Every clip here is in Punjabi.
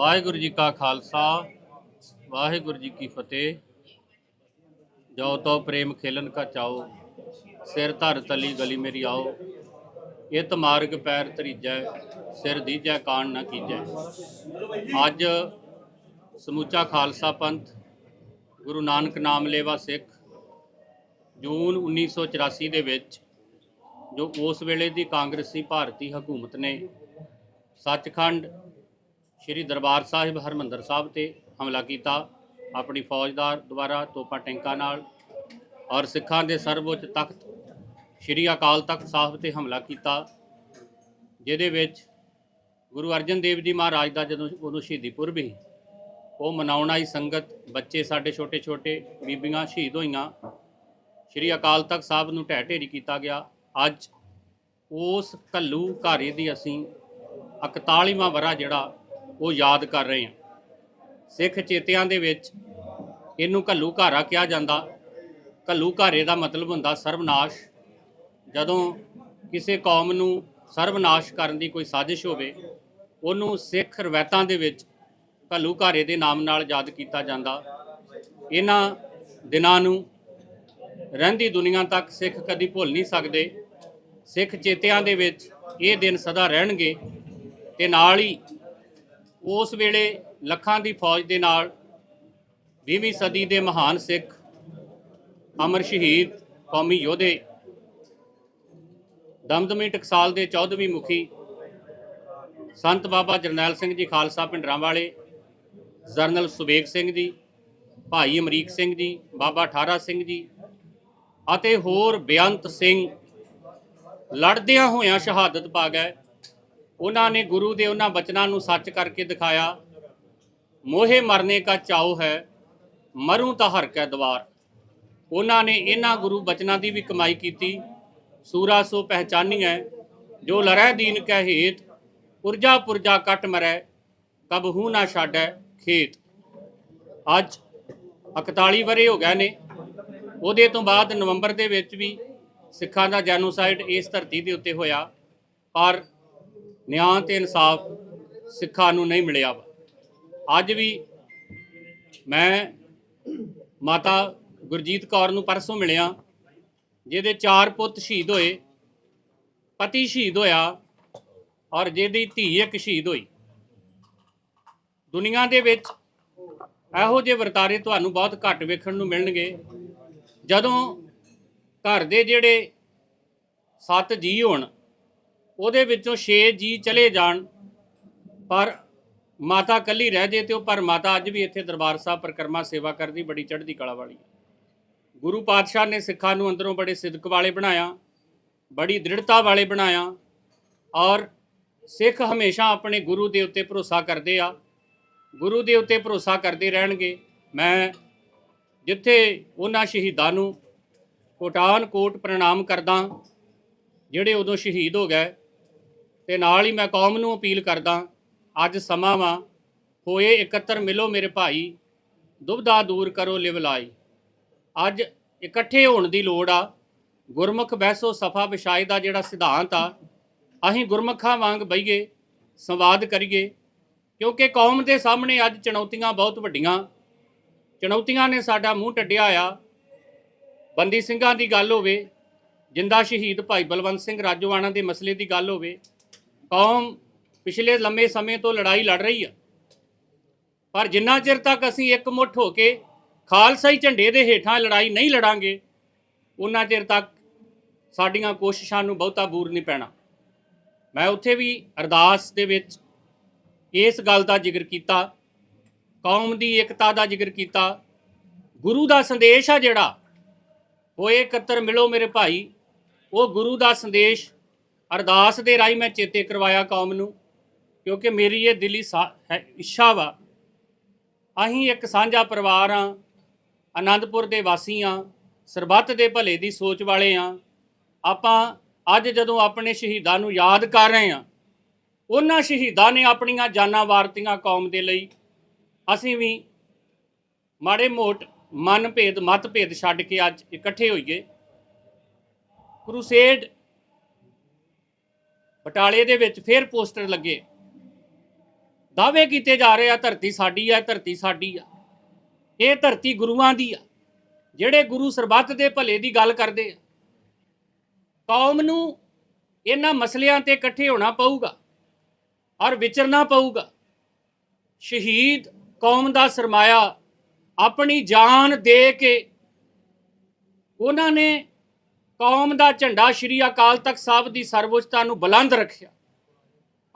ਵਾਹਿਗੁਰੂ ਜੀ ਕਾ ਖਾਲਸਾ, ਵਾਹਿਗੁਰੂ ਜੀ ਕੀ ਫਤਿਹ। ਜੋ ਤੋ ਪ੍ਰੇਮ ਖੇਲਨ ਕਾ ਚਾਓ, ਸਿਰ ਧਰ ਤਲੀ ਗਲੀ ਮੇਰੀ ਆਓ। ਇਤ ਮਾਰਗ ਪੈਰ ਧਰੀਜੈ, ਸਿਰ ਦੀਜੈ ਕਾਣ ਨਾ ਕੀਜੈ। ਅੱਜ ਸਮੁੱਚਾ ਖਾਲਸਾ ਪੰਥ, ਗੁਰੂ ਨਾਨਕ ਨਾਮ ਲੇਵਾ ਸਿੱਖ, ਜੂਨ 1984 ਦੇ ਵਿੱਚ, ਜੋ ਉਸ ਵੇਲੇ ਦੀ ਕਾਂਗਰਸੀ ਭਾਰਤੀ ਹਕੂਮਤ ਨੇ, ਸੱਚਖੰਡ ਸ਼੍ਰੀ ਦਰਬਾਰ ਸਾਹਿਬ ਹਰਮੰਦਰ ਸਾਹਿਬ ਤੇ ਹਮਲਾ ਕੀਤਾ। ਆਪਣੀ ਫੌਜਦਾਰ ਦੁਆਰਾ ਤੋਪਾਂ ਟੈਂਕਾਂ ਨਾਲ ਔਰ ਸਿੱਖਾਂ ਦੇ ਸਰਵਉੱਚ ਤਖਤ ਸ਼੍ਰੀ ਅਕਾਲ ਤਖਤ ਸਾਹਿਬ ਤੇ ਹਮਲਾ ਕੀਤਾ, ਜਿਹਦੇ ਵਿੱਚ ਗੁਰੂ ਅਰਜਨ ਦੇਵ ਜੀ ਮਹਾਰਾਜ ਦਾ ਜਦੋਂ ਉਦੋਂ ਸ਼ਹੀਦੀ ਪੁਰਬ ਸੀ, ਉਹ ਮਨਾਉਣ ਆਈ ਸੰਗਤ, ਬੱਚੇ ਸਾਡੇ ਛੋਟੇ ਛੋਟੇ ਬੀਬੀਆਂ ਸ਼ਹੀਦ ਹੋਈਆਂ। ਸ਼੍ਰੀ ਅਕਾਲ ਤਖਤ ਸਾਹਿਬ ਨੂੰ ਢਹਿ ਢੇਰੀ ਕੀਤਾ ਗਿਆ। ਅੱਜ ਉਸ ਕੱਲੂ ਘਾਰੇ ਦੀ ਅਸੀਂ 41ਵਾਂ ਵਰਾ ਜਿਹੜਾ ਉਹ ਯਾਦ ਕਰ ਰਹੇ ਹਾਂ। ਸਿੱਖ ਚੇਤਿਆਂ ਦੇ ਵਿੱਚ ਇਹਨੂੰ ਕੱਲੂ ਘਾਰਾ ਕਿਹਾ ਜਾਂਦਾ। ਘੱਲੂ ਘਾਰੇ ਦਾ ਮਤਲਬ ਹੁੰਦਾ ਸਰਵਨਾਸ਼। ਜਦੋਂ ਕਿਸੇ ਕੌਮ ਨੂੰ ਸਰਵਨਾਸ਼ ਕਰਨ ਦੀ ਕੋਈ ਸਾਜ਼ਿਸ਼ ਹੋਵੇ, ਉਹਨੂੰ ਸਿੱਖ ਰਵਾਇਤਾਂ ਦੇ ਵਿੱਚ ਕੱਲੂ ਘਾਰੇ ਦੇ ਨਾਮ ਨਾਲ ਯਾਦ ਕੀਤਾ ਜਾਂਦਾ। ਇਹਨਾਂ ਦਿਨਾਂ ਨੂੰ ਰਹਿੰਦੀ ਦੁਨੀਆ ਤੱਕ ਸਿੱਖ ਕਦੀ ਭੁੱਲ ਨਹੀਂ ਸਕਦੇ। ਸਿੱਖ ਚੇਤਿਆਂ ਦੇ ਵਿੱਚ ਇਹ ਦਿਨ ਸਦਾ ਰਹਿਣਗੇ ਤੇ ਨਾਲ ਹੀ ਉਸ ਵੇਲੇ ਲੱਖਾਂ ਦੀ ਫੌਜ ਦੇ ਨਾਲ 20ਵੀਂ ਸਦੀ ਦੇ ਮਹਾਨ ਸਿੱਖ ਅਮਰ ਸ਼ਹੀਦ ਕੌਮੀ ਯੋਧੇ ਦਮਦਮੀ ਟਕਸਾਲ ਦੇ 14ਵੀਂ ਮੁਖੀ ਸੰਤ ਬਾਬਾ ਜਰਨੈਲ ਸਿੰਘ ਜੀ ਖਾਲਸਾ ਪਿੰਡਰਾਂ ਵਾਲੇ, ਜਰਨਲ ਸੁਬੇਗ ਸਿੰਘ ਜੀ, ਭਾਈ ਅਮਰੀਕ ਸਿੰਘ ਜੀ, ਬਾਬਾ ਠਾਰਾ ਸਿੰਘ ਜੀ ਅਤੇ ਹੋਰ ਬੇਅੰਤ ਸਿੰਘ ਲੜਦਿਆਂ ਹੋਇਆਂ ਸ਼ਹਾਦਤ ਪਾ ਗਏ। ਉਹਨਾਂ ਨੇ ਗੁਰੂ ਦੇ ਉਹਨਾਂ ਬਚਨਾਂ ਨੂੰ ਸੱਚ ਕਰਕੇ ਦਿਖਾਇਆ। ਮੋਹੇ ਮਰਨੇ ਕਾ ਚਾਉ ਹੈ, ਮਰੂ ਤਾਂ ਹਰ ਕੈ ਦਵਾਰ। ਉਹਨਾਂ ਨੇ ਇਹਨਾਂ ਗੁਰੂ ਬਚਨਾਂ ਦੀ ਵੀ ਕਮਾਈ ਕੀਤੀ। ਸੂਰਾ ਸੋ ਪਹਿਚਾਨੀ ਹੈ ਜੋ ਲਰੈ ਦੀਨ ਕੈ ਹੇਤ, ਪੁਰਜਾ ਪੁਰਜਾ ਕੱਟ ਮਰੈ ਕਬਹੂ ਨਾ ਛਾੜੈ ਖੇਤ। ਅੱਜ 41 ਵਰੇ ਹੋ ਗਏ ਨੇ, ਉਹਦੇ ਤੋਂ ਬਾਅਦ ਨਵੰਬਰ ਦੇ ਵਿੱਚ ਵੀ ਸਿੱਖਾਂ ਦਾ ਜੈਨੋਸਾਈਡ ਇਸ ਧਰਤੀ ਦੇ ਉੱਤੇ ਹੋਇਆ। ਪਰ ਨਿਆਂ ਤੇ ਇਨਸਾਫ ਸਿੱਖਾਂ ਨੂੰ ਨਹੀਂ ਮਿਲਿਆ ਵਾ। ਅੱਜ ਵੀ ਮੈਂ ਮਾਤਾ ਗੁਰਜੀਤ ਕੌਰ ਨੂੰ ਪਰਸੋਂ ਮਿਲਿਆ, ਜਿਹਦੇ ਚਾਰ ਪੁੱਤ ਸ਼ਹੀਦ ਹੋਏ, ਪਤੀ ਸ਼ਹੀਦ ਹੋਇਆ ਔਰ ਜਿਹਦੀ ਧੀ ਇੱਕ ਸ਼ਹੀਦ ਹੋਈ ਦੁਨੀਆ ਦੇ ਵਿੱਚ ਇਹੋ ਜਿਹੇ ਵਰਤਾਰੇ ਤੁਹਾਨੂੰ ਬਹੁਤ ਘੱਟ ਵੇਖਣ ਨੂੰ ਮਿਲਣਗੇ ਜਦੋਂ ਘਰ ਦੇ ਜਿਹੜੇ ਸੱਤ ਜੀ ਹੋਣ ਉਹਦੇ ਵਿੱਚੋਂ 6 ਜੀ ਚਲੇ ਜਾਣ, ਪਰ ਮਾਤਾ ਕੱਲੀ ਰਹਿ ਜੇ ਤੇ ਉਹ, ਪਰ ਮਾਤਾ ਅੱਜ ਵੀ ਇੱਥੇ ਦਰਬਾਰ ਸਾਹਿਬ ਪ੍ਰਕਰਮਾ ਸੇਵਾ ਕਰਦੀ, ਬੜੀ ਚੜ੍ਹਦੀ ਕਲਾ ਵਾਲੀ ਗੁਰੂ ਪਾਤਸ਼ਾਹ ਨੇ ਸਿੱਖਾਂ ਨੂੰ ਅੰਦਰੋਂ ਬੜੇ ਸਿਦਕ ਵਾਲੇ ਬਣਾਇਆ, ਬੜੀ ਦ੍ਰਿੜਤਾ ਵਾਲੇ ਬਣਾਇਆ, ਔਰ ਸਿੱਖ ਹਮੇਸ਼ਾ ਆਪਣੇ ਗੁਰੂ ਦੇ ਉੱਤੇ ਭਰੋਸਾ ਕਰਦੇ ਆ। ਗੁਰੂ ਦੇ ਉੱਤੇ ਭਰੋਸਾ ਕਰਦੇ ਰਹਿਣਗੇ। ਮੈਂ ਜਿੱਥੇ ਉਹਨਾਂ ਸ਼ਹੀਦਾਂ ਨੂੰ ਕੋਟਾਨ ਕੋਟ ਪ੍ਰਣਾਮ ਕਰਦਾ, ਜਿਹੜੇ ਉਦੋਂ ਸ਼ਹੀਦ ਹੋ ਗਏ ਤੇ ਨਾਲ ਹੀ ਮੈਂ ਕੌਮ ਨੂੰ ਅਪੀਲ ਕਰਦਾ, ਅੱਜ ਸਮਾਂ ਵਾ, ਹੋਏ ਇਕੱਤਰ ਮਿਲੋ ਮੇਰੇ ਭਾਈ ਦੁਬਦਾ ਦੂਰ ਕਰੋ ਲਿਵ ਲਾਈ। ਅੱਜ ਇਕੱਠੇ ਹੋਣ ਦੀ ਲੋੜ ਆ, ਗੁਰਮੁਖ ਬਹਿਸੋ ਸਫਾ ਵਿਛਾਈ ਦਾ ਜਿਹੜਾ ਸਿਧਾਂਤ ਆ, ਅਸੀਂ ਗੁਰਮੁਖਾਂ ਵਾਂਗ ਬਈਏ, ਸੰਵਾਦ ਕਰੀਏ, ਕਿਉਂਕਿ ਕੌਮ ਦੇ ਸਾਹਮਣੇ ਅੱਜ ਚੁਣੌਤੀਆਂ ਬਹੁਤ ਵੱਡੀਆਂ। ਚੁਣੌਤੀਆਂ ਨੇ ਸਾਡਾ ਮੂੰਹ ਟੱਡਿਆ ਆ। ਬੰਦੀ ਸਿੰਘਾਂ ਦੀ ਗੱਲ ਹੋਵੇ, ਜਿੰਦਾ ਸ਼ਹੀਦ ਭਾਈ ਬਲਵੰਤ ਸਿੰਘ ਰਾਜੋਆਣਾ ਦੇ ਮਸਲੇ ਦੀ ਗੱਲ ਹੋਵੇ ਕੌਮ ਪਿਛਲੇ ਲੰਮੇ ਸਮੇਂ ਤੋਂ ਲੜਾਈ ਲੜ ਰਹੀ ਆ। ਪਰ ਜਿੰਨਾ ਚਿਰ ਤੱਕ ਅਸੀਂ ਇੱਕ ਮੁੱਠ ਹੋ ਕੇ ਖਾਲਸਾਈ ਝੰਡੇ ਦੇ ਹੇਠਾਂ ਲੜਾਈ ਨਹੀਂ ਲੜਾਂਗੇ, ਉਹਨਾਂ ਚਿਰ ਤੱਕ ਸਾਡੀਆਂ ਕੋਸ਼ਿਸ਼ਾਂ ਨੂੰ ਬਹੁਤਾ ਬੂਰ ਨਹੀਂ ਪੈਣਾ। ਮੈਂ ਉੱਥੇ ਵੀ ਅਰਦਾਸ ਦੇ ਵਿੱਚ ਇਸ ਗੱਲ ਦਾ ਜ਼ਿਕਰ ਕੀਤਾ, ਕੌਮ ਦੀ ਏਕਤਾ ਦਾ ਜ਼ਿਕਰ ਕੀਤਾ। ਗੁਰੂ ਦਾ ਸੰਦੇਸ਼ ਆ ਜਿਹੜਾ ਹੋਏ ਇਕੱਤਰ ਮਿਲੋ ਮੇਰੇ ਭਾਈ, ਉਹ ਗੁਰੂ ਦਾ ਸੰਦੇਸ਼ ਅਰਦਾਸ ਦੇ ਰਾਹੀਂ ਮੈਂ ਚੇਤੇ ਕਰਵਾਇਆ ਕੌਮ ਨੂੰ, ਕਿਉਂਕਿ ਮੇਰੀ ਇਹ ਦਿਲੀ ਸਾ- ਹੈ, ਇੱਛਾ ਵਾ। ਅਸੀਂ ਇੱਕ ਸਾਂਝਾ ਪਰਿਵਾਰ ਆ, ਆਨੰਦਪੁਰ ਦੇ ਵਾਸੀ ਆ, ਸਰਬੱਤ ਦੇ ਭਲੇ ਦੀ ਸੋਚ ਵਾਲੇ ਆ। ਆਪਾਂ ਅੱਜ ਜਦੋਂ ਆਪਣੇ ਸ਼ਹੀਦਾਂ ਨੂੰ ਯਾਦ ਕਰ ਰਹੇ ਆ, ਉਹਨਾਂ ਸ਼ਹੀਦਾਂ ਨੇ ਆਪਣੀਆਂ ਜਾਨਾਂ ਵਾਰਤੀਆਂ ਕੌਮ ਦੇ ਲਈ। ਅਸੀਂ ਵੀ ਮਾੜੇ ਮੋਟ ਮਨ ਭੇਦ, ਮਤ ਭੇਦ ਛੱਡ ਕੇ ਅੱਜ ਇਕੱਠੇ ਹੋਈਏ। ਕਰੂਸੇਡ ਬਟਾਲੇ ਦੇ ਵਿੱਚ ਫੇਰ ਪੋਸਟਰ ਲੱਗੇ। ਦਾਅਵੇ ਕੀਤੇ ਜਾ ਰਹੇ ਆ, ਧਰਤੀ ਸਾਡੀ ਆ, ਧਰਤੀ ਸਾਡੀ ਆ। ਇਹ ਧਰਤੀ ਗੁਰੂਆਂ ਦੀ ਆ। ਜਿਹੜੇ ਗੁਰੂ ਸਰਬੱਤ ਦੇ ਭਲੇ ਦੀ ਗੱਲ ਕਰਦੇ ਆ। ਕੌਮ ਨੂੰ ਇਹਨਾਂ ਮਸਲਿਆਂ ਤੇ ਇਕੱਠੇ ਹੋਣਾ ਪਊਗਾ ਔਰ ਵਿਚਰਨਾ ਪਊਗਾ। ਸ਼ਹੀਦ ਕੌਮ ਦਾ ਸਰਮਾਇਆ ਆਪਣੀ ਜਾਨ ਦੇ ਕੇ ਉਹਨਾਂ ਨੇ ਕੌਮ ਦਾ ਝੰਡਾ ਸ਼੍ਰੀ ਅਕਾਲ ਤਖਤ ਸਾਹਿਬ ਦੀ ਸਰਵਉੱਚਤਾ ਨੂੰ ਬੁਲੰਦ ਰੱਖਿਆ।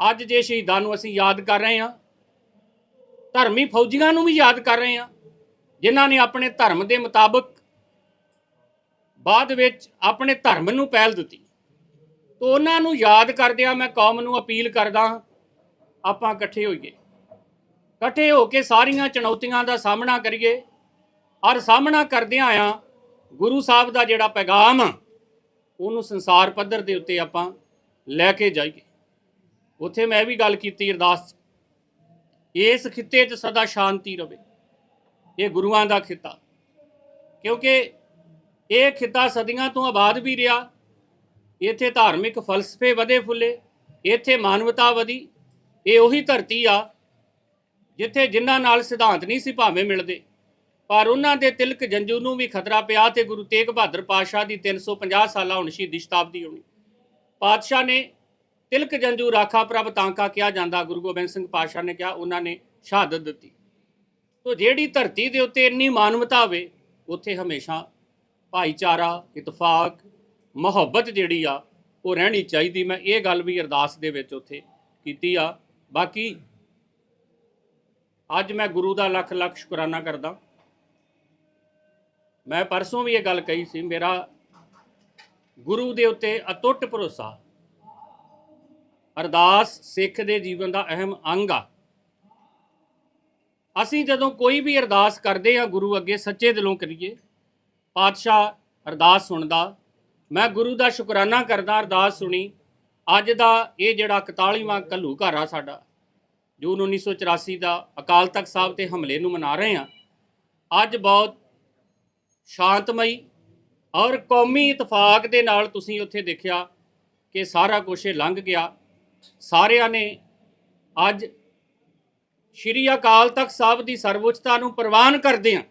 ਅੱਜ ਜੇ ਸ਼ਹੀਦਾਂ ਨੂੰ ਅਸੀਂ ਯਾਦ ਕਰ ਰਹੇ ਹਾਂ ਧਰਮੀ ਫੌਜੀਆਂ ਨੂੰ ਵੀ ਯਾਦ ਕਰ ਰਹੇ ਹਾਂ ਜਿਨ੍ਹਾਂ ਨੇ ਆਪਣੇ ਧਰਮ ਦੇ ਮੁਤਾਬਕ ਬਾਅਦ ਵਿੱਚ ਆਪਣੇ ਧਰਮ ਨੂੰ ਪਹਿਲ ਦਿੱਤੀ। ਤੋਂ ਉਹਨਾਂ ਨੂੰ ਯਾਦ ਕਰਦਿਆਂ ਮੈਂ ਕੌਮ ਨੂੰ ਅਪੀਲ ਕਰਦਾ ਹਾਂ, ਆਪਾਂ ਇਕੱਠੇ ਹੋਈਏ। ਇਕੱਠੇ ਹੋ ਕੇ ਸਾਰੀਆਂ ਚੁਣੌਤੀਆਂ ਦਾ ਸਾਹਮਣਾ ਕਰੀਏ। ਔਰ ਸਾਹਮਣਾ ਕਰਦਿਆਂ ਆ ਗੁਰੂ ਸਾਹਿਬ ਦਾ ਜਿਹੜਾ ਪੈਗਾਮ ਉਹਨੂੰ ਸੰਸਾਰ ਪੱਧਰ ਦੇ ਉੱਤੇ ਆਪਾਂ ਲੈ ਕੇ ਜਾਈਏ। ਉੱਥੇ ਮੈਂ ਵੀ ਗੱਲ ਕੀਤੀ ਅਰਦਾਸ। 'ਚ ਇਸ ਖਿੱਤੇ 'ਚ ਸਦਾ ਸ਼ਾਂਤੀ ਰਵੇ। ਇਹ ਗੁਰੂਆਂ ਦਾ ਖਿੱਤਾ। ਕਿਉਂਕਿ ਇਹ ਖਿੱਤਾ ਸਦੀਆਂ ਤੋਂ ਆਬਾਦ ਵੀ ਰਿਹਾ। ਇੱਥੇ ਧਾਰਮਿਕ ਫਲਸਫੇ ਵਧੇ ਫੁੱਲੇ। ਇੱਥੇ ਮਾਨਵਤਾ ਵਧੀ। ਇਹ ਉਹੀ ਧਰਤੀ ਆ ਜਿੱਥੇ ਜਿਨ੍ਹਾਂ ਨਾਲ ਸਿਧਾਂਤ ਨਹੀਂ ਸੀ ਭਾਵੇਂ ਮਿਲਦੇ। ਪਰ ਉਹਨਾਂ ਦੇ ਤਿਲਕ ਜੰਜੂ ਨੂੰ ਵੀ ਖਤਰਾ ਪਿਆ ਤੇ ਗੁਰੂ ਤੇਗ ਬਹਾਦਰ ਪਾਤਸ਼ਾਹ ਦੀ 350 ਸਾਲਾ ਹੁਣ ਸ਼ਹੀਦੀ ਸ਼ਤਾਬਦੀ ਹੋਣੀ। ਪਾਤਸ਼ਾਹ ਨੇ ਤਿਲਕ ਜੰਜੂ ਰਾਖਾ ਪ੍ਰਭ ਤਾਂਕਾ ਕਿਹਾ ਜਾਂਦਾ, ਗੁਰੂ ਗੋਬਿੰਦ ਸਿੰਘ ਪਾਤਸ਼ਾਹ ਨੇ ਕਿਹਾ, ਉਹਨਾਂ ਨੇ ਸ਼ਹਾਦਤ ਦਿੱਤੀ। ਤੋ ਜਿਹੜੀ ਧਰਤੀ ਦੇ ਉੱਤੇ ਇੰਨੀ ਮਾਨਵਤਾ ਹੋਵੇ, ਉੱਥੇ ਹਮੇਸ਼ਾ ਭਾਈਚਾਰਾ, ਇਤਫਾਕ, ਮੁਹੱਬਤ ਜਿਹੜੀ ਆ, ਉਹ ਰਹਿਣੀ ਚਾਹੀਦੀ। ਮੈਂ ਇਹ ਗੱਲ ਵੀ ਅਰਦਾਸ ਦੇ ਵਿੱਚ ਉੱਥੇ ਕੀਤੀ ਆ। ਬਾਕੀ ਅੱਜ ਮੈਂ ਗੁਰੂ ਦਾ ਲੱਖ ਲੱਖ ਸ਼ੁਕਰਾਨਾ ਕਰਦਾ। ਮੈਂ ਪਰਸੋਂ ਵੀ ਇਹ ਗੱਲ ਕਹੀ ਸੀ, ਮੇਰਾ ਗੁਰੂ ਦੇ ਉੱਤੇ ਅਟੁੱਟ ਭਰੋਸਾ, ਅਰਦਾਸ ਸਿੱਖ ਦੇ ਜੀਵਨ ਦਾ ਅਹਿਮ ਅੰਗ ਆ। ਅਸੀਂ ਜਦੋਂ ਕੋਈ ਵੀ ਅਰਦਾਸ ਕਰਦੇ ਆ ਗੁਰੂ ਅੱਗੇ ਸੱਚੇ ਦਿਲੋਂ ਕਰੀਏ, ਪਾਤਸ਼ਾਹ ਅਰਦਾਸ ਸੁਣਦਾ, ਮੈਂ ਗੁਰੂ ਦਾ ਸ਼ੁਕਰਾਨਾ ਕਰਦਾ ਅਰਦਾਸ ਸੁਣੀ, ਅੱਜ ਦਾ ਇਹ ਜਿਹੜਾ 41ਵਾਂ ਕੱਲੂ ਘਰ ਆ ਸਾਡਾ ਜੂਨ 1984 ਦਾ ਅਕਾਲ ਤਖਤ ਸਾਹਿਬ ਤੇ ਹਮਲੇ ਨੂੰ ਮਨਾ ਰਹੇ ਆ ਅੱਜ ਬਹੁਤ ਸ਼ਾਂਤਮਈ ਔਰ ਕੌਮੀ ਇਤਫਾਕ ਦੇ ਨਾਲ ਤੁਸੀਂ ਉੱਥੇ ਦੇਖਿਆ ਕਿ ਸਾਰਾ ਕੁਝ ਇਹ ਲੰਘ ਗਿਆ। ਸਾਰਿਆਂ ਨੇ ਅੱਜ ਸ਼੍ਰੀ ਅਕਾਲ ਤਖਤ ਸਾਹਿਬ ਦੀ ਸਰਵਉੱਚਤਾ ਨੂੰ ਪ੍ਰਵਾਨ ਕਰਦੇ ਆ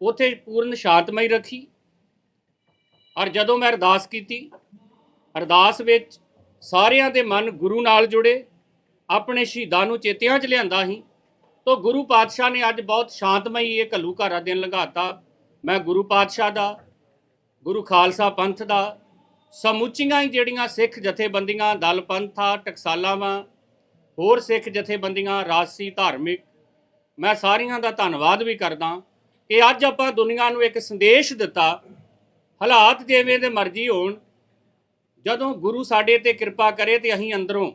ਉਥੇ ਪੂਰਨ ਸ਼ਾਂਤਮਈ ਰੱਖੀ ਔਰ ਜਦੋਂ ਮੈਂ ਅਰਦਾਸ ਕੀਤੀ, ਅਰਦਾਸ ਵਿੱਚ ਸਾਰਿਆਂ ਦੇ ਮਨ ਗੁਰੂ ਨਾਲ ਜੁੜੇ, ਆਪਣੇ ਸ਼ਹੀਦਾਂ ਨੂੰ ਚੇਤਿਆਂ 'ਚ ਲਿਆਂਦਾ ਸੀ, ਤੋ ਗੁਰੂ ਪਾਤਸ਼ਾਹ ਨੇ ਅੱਜ ਬਹੁਤ ਸ਼ਾਂਤਮਈ ਇਹ ਘੱਲੂ ਘਾਰਾ ਦਿਨ ਲੰਘਾਤਾ। ਮੈਂ ਗੁਰੂ ਪਾਤਸ਼ਾਹ ਦਾ, ਗੁਰੂ ਖਾਲਸਾ ਪੰਥ ਦਾ, ਸਮੁੱਚੀਆਂ ਹੀ ਜਿਹੜੀਆਂ ਸਿੱਖ ਜਥੇਬੰਦੀਆਂ, ਦਲ ਪੰਥਾ, ਟਕਸਾਲਾਵਾਂ, ਹੋਰ ਸਿੱਖ ਜਥੇਬੰਦੀਆਂ, ਰਾਜਸੀ, ਧਾਰਮਿਕ, ਮੈਂ ਸਾਰੀਆਂ ਦਾ ਧੰਨਵਾਦ ਵੀ ਕਰਦਾ ਕਿ ਅੱਜ ਆਪਾਂ ਦੁਨੀਆ ਨੂੰ ਇੱਕ ਸੰਦੇਸ਼ ਦਿੱਤਾ, ਹਾਲਾਤ ਜਿਵੇਂ ਦੇ ਮਰਜ਼ੀ ਹੋਣ, ਜਦੋਂ ਗੁਰੂ ਸਾਡੇ ਤੇ ਕਿਰਪਾ ਕਰੇ ਤੇ ਅਸੀਂ ਅੰਦਰੋਂ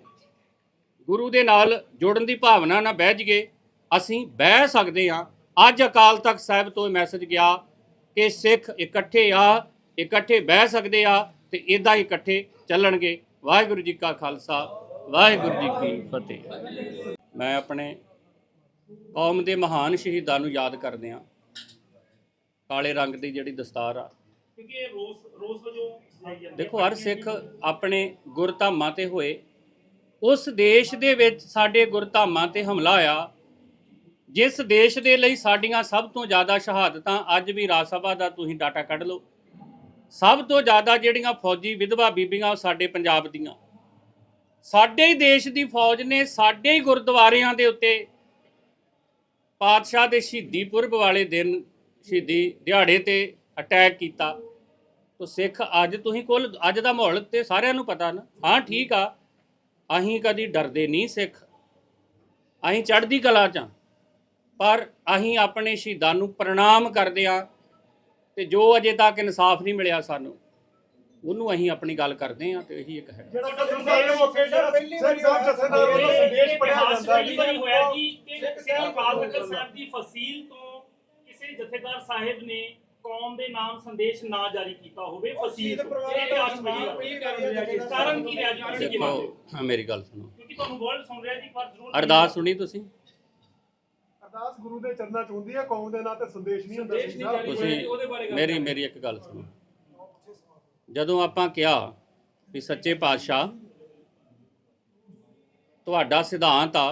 ਗੁਰੂ ਦੇ ਨਾਲ ਜੁੜਨ ਦੀ ਭਾਵਨਾ ਨਾਲ ਬਹਿ ਜਗੇ ਅਸੀਂ ਬਹਿ ਸਕਦੇ ਹਾਂ। ਅੱਜ ਅਕਾਲ ਤਖਤ ਸਾਹਿਬ ਤੋਂ ਇਹ ਮੈਸੇਜ ਗਿਆ ਕਿ ਸਿੱਖ ਇਕੱਠੇ ਆ ਇਕੱਠੇ ਬਹਿ ਸਕਦੇ ਆ ਤੇ ਇਦਾਂ ਹੀ ਇਕੱਠੇ ਚੱਲਣਗੇ। ਵਾਹਿਗੁਰੂ ਜੀ ਕਾ ਖਾਲਸਾ ਵਾਹਿਗੁਰੂ ਜੀ ਕੀ ਫਤਿਹ। ਮੈਂ ਆਪਣੇ ਕੌਮ ਦੇ ਮਹਾਨ ਸ਼ਹੀਦਾਂ ਨੂੰ ਯਾਦ ਕਰਦੇ ਆ ਕਾਲੇ ਰੰਗ ਦੀ ਜਿਹੜੀ ਦਸਤਾਰ ਆ। ਕਿਉਂਕਿ ਇਹ ਰੋਸ ਰੋਸ ਵਜੋਂ ਲਾਈ ਜਾਂਦੀ ਹੈ। ਦੇਖੋ ਹਰ ਸਿੱਖ ਆਪਣੇ ਗੁਰਧਾਮਾਂ ਤੇ ਹੋਏ। ਉਸ ਦੇਸ਼ ਦੇ ਵਿੱਚ ਸਾਡੇ ਗੁਰਧਾਮਾਂ ਤੇ ਹਮਲਾ ਹੋਇਆ ਜਿਸ ਦੇਸ਼ ਦੇ ਲਈ ਸਾਡੀਆਂ ਸਭ ਤੋਂ ਜ਼ਿਆਦਾ ਸ਼ਹਾਦਤਾਂ ਅੱਜ ਵੀ ਰਾਜ ਸਭਾ ਦਾ ਤੁਸੀਂ ਡਾਟਾ ਕੱਢ ਲਓ। ਸਭ ਤੋਂ ਜ਼ਿਆਦਾ ਜਿਹੜੀਆਂ ਫੌਜੀ ਵਿਧਵਾ ਬੀਬੀਆਂ ਉਹ ਸਾਡੇ ਪੰਜਾਬ ਦੀਆਂ। ਸਾਡੇ ਹੀ ਦੇਸ਼ ਦੀ ਫੌਜ ਨੇ ਸਾਡੇ ਹੀ ਗੁਰਦੁਆਰਿਆਂ ਦੇ ਉੱਤੇ ਪਾਤਸ਼ਾਹ ਦੇ ਸ਼ਹੀਦੀ ਪੁਰਬ ਵਾਲੇ ਦਿਨ ਸ਼ਹੀਦੀ ਦਿਹਾੜੇ ਤੇ ਅਟੈਕ ਕੀਤਾ। ਤੋ ਸਿੱਖ ਅੱਜ ਤੁਸੀਂ ਕੋਲ ਅੱਜ ਦਾ ਮਾਹੌਲ ਤੇ ਸਾਰਿਆਂ ਨੂੰ ਪਤਾ ਨਾ। ਹਾਂ, ਠੀਕ ਆ। ਅਸੀਂ ਕਦੀ ਡਰਦੇ ਨਹੀਂ ਸਿੱਖ। ਅਸੀਂ ਚੜ੍ਹਦੀ ਕਲਾ ਚ ਆਂ। ਪਰ ਅਸੀਂ ਆਪਣੇ ਸ਼ਹੀਦਾਂ ਨੂੰ ਪ੍ਰਣਾਮ ਕਰਦੇ ਆ ਤੇ ਜੋ ਅਜੇ ਤੱਕ ਇਨਸਾਫ ਨਹੀਂ ਮਿਲਿਆ ਸਾਨੂੰ ਉਹਨੂੰ ਅਸੀਂ ਆਪਣੀ ਗੱਲ ਕਰਦੇ ਆ ਤੇ ਇਹੀ ਇੱਕ ਹੈ। ਜਿਹੜਾ ਕਸਮ ਸਾਹਿਬ ਦੇ ਮੌਕੇ ਜਿਹੜਾ ਸਿੰਘ ਸਾਹਿਬ ਜਥੇਦਾਰ ਵੱਲੋਂ ਸੰਦੇਸ਼ ਪੜਿਆ ਇਤਿਹਾਸ ਜਾਂਦਾ ਪਹਿਲੀ ਵਾਰੀ ਹੋਇਆ ਜੀ ਕਿ ਸਿੱਖ ਸ੍ਰੀ ਸਾਹਿਬ ਅਕਾਲ ਤਖਤ ਸਾਹਿਬ ਦੀ ਫਸੀਲ ਤੋਂ ਕਿਸੇ ਜਥੇਦਾਰ ਸਾਹਿਬ ਨੇ ਕੌਮ ਦੇ ਨਾਮ ਸੰਦੇਸ਼ ਨਾ ਜਾਰੀ ਕੀਤਾ ਹੋਵੇ ਫਸੀਲ ਇਹ ਪਹਿਲੀ ਵਾਰੀ ਕਾਰਨ ਕੀ ਰਿਹਾ ਜੀ? ਮੇਰੀ ਗੱਲ ਸੁਣੋ। ਕਿਉਂਕਿ ਤੁਹਾਨੂੰ ਵਰਲਡ ਸੁਣ ਰਿਹਾ ਜੀ ਪਰ ਜ਼ਰੂਰ ਅਰਦਾਸ ਸੁਣੀ ਤੁਸੀਂ? ਅਰਦਾਸ ਗੁਰੂ ਦੇ ਚਰਨਾਂ ਚ ਹੁੰਦੀ ਹੈ ਕੌਮ ਦੇ ਨਾਂ ਤੇ ਸੰਦੇਸ਼ ਨਹੀਂ ਹੁੰਦਾ ਸਿੰਘ ਸਾਹਿਬ ਤੁਸੀਂ ਮੇਰੀ ਮੇਰੀ ਇੱਕ ਗੱਲ ਸੁਣੋ। ਜਦੋਂ ਆਪਾਂ ਕਿਹਾ ਵੀ ਸੱਚੇ ਪਾਤਸ਼ਾਹ ਤੁਹਾਡਾ ਸਿਧਾਂਤ ਆ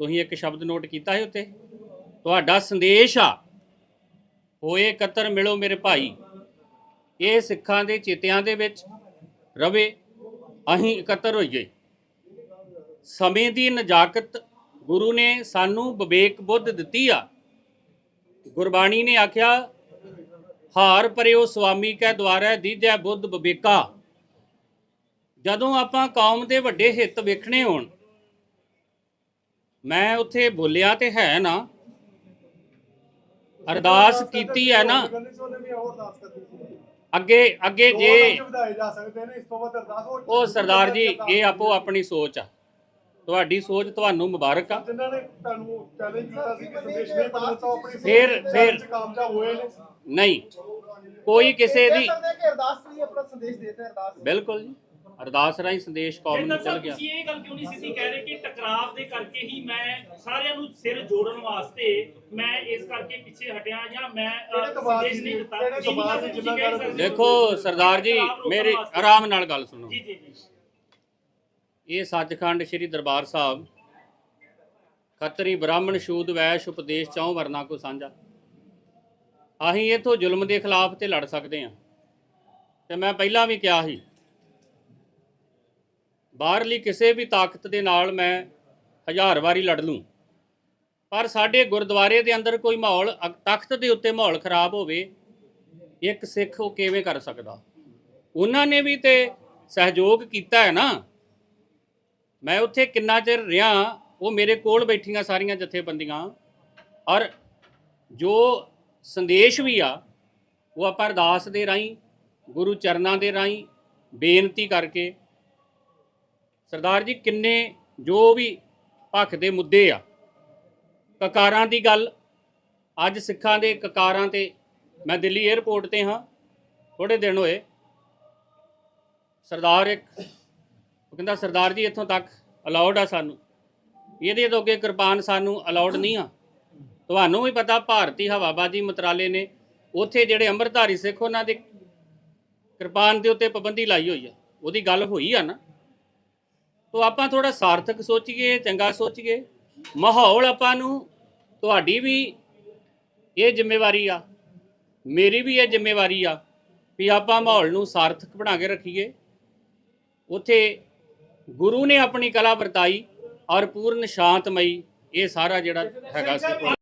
ਤੁਸੀਂ ਇੱਕ ਸ਼ਬਦ ਨੋਟ ਕੀਤਾ ਹੈ ਉੱਤੇ? ਤੁਹਾਡਾ ਸੰਦੇਸ਼ ਆ ਹੋਏ ਇਕੱਤਰ ਮਿਲੋ ਮੇਰੇ ਭਾਈ। ਇਹ ਸਿੱਖਾਂ ਦੇ ਚੇਤਿਆਂ ਦੇ ਵਿੱਚ ਰਵੇ ਅਸੀਂ ਇਕੱਤਰ ਹੋਈਏ। ਸਮੇਂ ਦੀ ਨਜਾਕਤ ਗੁਰੂ ਨੇ ਸਾਨੂੰ ਵਿਵੇਕ ਬੁੱਧ ਦਿੱਤੀ ਆ। ਗੁਰਬਾਣੀ ਨੇ ਆਖਿਆ ਹਾਰ ਪਰਿਓ ਸੁਆਮੀ ਕੈ ਦੁਆਰੈ ਦੀਜੈ ਬੁੱਧ ਵਿਵੇਕਾ। ਜਦੋਂ ਆਪਾਂ ਕੌਮ ਦੇ ਵੱਡੇ ਹਿੱਤ ਵੇਖਣੇ ਹੋਣ ਮੈਂ ਉੱਥੇ ਬੋਲਿਆ ਤੇ ਹੈ ਨਾ। ਅਰਦਾਸ ਕੀਤੀ ਹੈ ਨਾ। ਅੱਗੇ ਅੱਗੇ ਜੇ ਉਹ ਸਰਦਾਰ ਜੀ ਇਹ ਆਪੋ ਆਪਣੀ ਸੋਚ ਆ। ਤੁਹਾਡੀ ਸੋਚ ਤੁਹਾਨੂੰ ਮੁਬਾਰਕ ਆ। ਜਿਨ੍ਹਾਂ ਨੇ ਤੁਹਾਨੂੰ ਚੈਲੰਜ ਕੀਤਾ ਸੀ ਕਿ ਸੰਦੇਸ਼ ਨਹੀਂ ਬਦਲ ਤਾਂ ਆਪਣੀ ਫਿਰ- ਫਿਰ- ਕਾਮਯਾਬ ਹੋਏ ਨੇ। ਨਹੀਂ ਕੋਈ ਕਿਸੇ ਦੀ ਅਰਦਾਸ ਲਈ ਆਪਣਾ ਸੰਦੇਸ਼ ਦੇਤੇ ਅਰਦਾਸ। ਬਿਲਕੁਲ ਜੀ। ਅਰਦਾਸ ਰਾਹੀਂ ਸੰਦੇਸ਼ ਕੌਮ ਨੂੰ ਚੱਲ ਗਿਆ। ਤੁਸੀਂ ਇਹ ਗੱਲ ਕਿਉਂ ਨਹੀਂ ਸਿੱਧੀ ਕਹਿ ਰਹੇ ਕਿ ਟਕਰਾਵ ਦੇ ਕਰਕੇ ਹੀ ਮੈਂ ਸਾਰਿਆਂ ਨੂੰ ਸਿਰ ਜੋੜਨ ਵਾਸਤੇ ਮੈਂ ਇਸ ਕਰਕੇ ਪਿੱਛੇ ਹਟਿਆ ਜਾਂ ਮੈਂ ਸੰਦੇਸ਼ ਸੀ? ਨਹੀਂ ਦਿੱਤਾ? ਸੀ। ਦੇਖੋ ਸਰਦਾਰ ਜੀ ਮੇਰੇ। ਆਰਾਮ ਨਾਲ ਗੱਲ ਸੁਣੋ। ਜੀ ਜੀ ਜੀ। ਇਹ ਸੱਚਖੰਡ ਸ੍ਰੀ ਦਰਬਾਰ ਸਾਹਿਬ, ਖੱਤਰੀ ਬ੍ਰਾਹਮਣ ਸ਼ੂਦ ਵੈਸ਼ ਉਪਦੇਸ਼ ਚੌਂ ਵਰਨਾ ਕੋ ਸਾਂਝਾ। ਅਸੀਂ ਇਥੋਂ ਜ਼ੁਲਮ ਦੇ ਖਿਲਾਫ ਤੇ ਲੜ ਸਕਦੇ ਹਾਂ। ਤੇ ਮੈਂ ਪਹਿਲਾਂ ਵੀ ਕਿਹਾ ਸੀ, ਬਾਹਰਲੀ ਕਿਸੇ ਵੀ ਤਾਕਤ ਦੇ ਨਾਲ ਮੈਂ ਹਜ਼ਾਰ ਵਾਰੀ ਲੜ ਲੂੰ, ਪਰ ਸਾਡੇ ਗੁਰਦੁਆਰੇ ਦੇ ਅੰਦਰ ਕੋਈ ਮਾਹੌਲ ਅ- ਤਖਤ ਦੇ ਉੱਤੇ ਮਾਹੌਲ ਖਰਾਬ ਹੋਵੇ, ਇੱਕ ਸਿੱਖ ਉਹ ਕਿਵੇਂ ਕਰ ਸਕਦਾ? ਉਹਨਾਂ ਨੇ ਵੀ ਤੇ ਸਹਿਯੋਗ ਕੀਤਾ ਹੈ ਨਾ। ਮੈਂ ਉੱਥੇ ਕਿੰਨਾ ਚਿਰ ਰਿਹਾ, ਉਹ ਮੇਰੇ ਕੋਲ ਬੈਠੀਆਂ ਸਾਰੀਆਂ ਜਥੇਬੰਦੀਆਂ ਔਰ ਜੋ ਸੰਦੇਸ਼ ਵੀ ਆ, ਉਹ ਆਪਾਂ ਅਰਦਾਸ ਦੇ ਰਾਹੀਂ, ਗੁਰੂ ਚਰਨਾਂ ਦੇ ਰਾਹੀਂ ਬੇਨਤੀ ਕਰਕੇ ਸਰਦਾਰ ਜੀ ਕਿੰਨੇ ਜੋ ਵੀ ਪੱਖ ਦੇ ਮੁੱਦੇ ਆ, ਕਕਾਰਾਂ ਦੀ ਗੱਲ, ਅੱਜ ਸਿੱਖਾਂ ਦੇ ਕਕਾਰਾਂ ਤੇ ਮੈਂ ਦਿੱਲੀ 에ਅਰਪੋਰਟ ਤੇ ਹਾਂ ਥੋੜੇ ਦਿਨ ਹੋਏ, ਸਰਦਾਰ ਇੱਕ ਉਹ ਕਹਿੰਦਾ, ਸਰਦਾਰ ਜੀ, ਇੱਥੋਂ ਤੱਕ ਅਲਾਉਡ ਆ ਸਾਨੂੰ। ਇਹਦੇ ਤੋਂ ਅੱਗੇ ਕਿਰਪਾਨ ਸਾਨੂੰ ਅਲਾਉਡ ਨਹੀਂ ਆ। ਤੁਹਾਨੂੰ ਵੀ ਪਤਾ, ਭਾਰਤੀ ਹਵਾਬਾਜ਼ੀ ਮੰਤਰਾਲੇ ਨੇ ਉੱਥੇ ਜਿਹੜੇ ਅੰਮ੍ਰਿਤਧਾਰੀ ਸਿੱਖ, ਉਹਨਾਂ ਦੇ ਕਿਰਪਾਨ ਦੇ ਉੱਤੇ ਪਾਬੰਦੀ ਲਾਈ ਹੋਈ ਆ। ਉਹਦੀ ਗੱਲ ਹੋਈ ਆ ਨਾ। ਤੋ ਆਪਾਂ ਥੋੜਾ ਸਾਰਥਕ ਸੋਚੀਏ, ਚੰਗਾ ਸੋਚੀਏ। ਮਾਹੌਲ ਆਪਾਂ ਨੂੰ ਤੁਹਾਡੀ ਵੀ ਇਹ ਜ਼ਿੰਮੇਵਾਰੀ ਆ। ਮੇਰੀ ਵੀ ਇਹ ਜ਼ਿੰਮੇਵਾਰੀ ਆ ਵੀ ਆਪਾਂ ਮਾਹੌਲ ਨੂੰ ਸਾਰਥਕ ਬਣਾ ਕੇ ਰੱਖੀਏ। ਉੱਥੇ ਗੁਰੂ ਨੇ ਆਪਣੀ ਕਲਾ ਵਰਤਾਈ ਔਰ ਪੂਰਨ ਸ਼ਾਂਤਮਈ ਇਹ ਸਾਰਾ ਜਿਹੜਾ ਹੈਗਾ ਸੀ।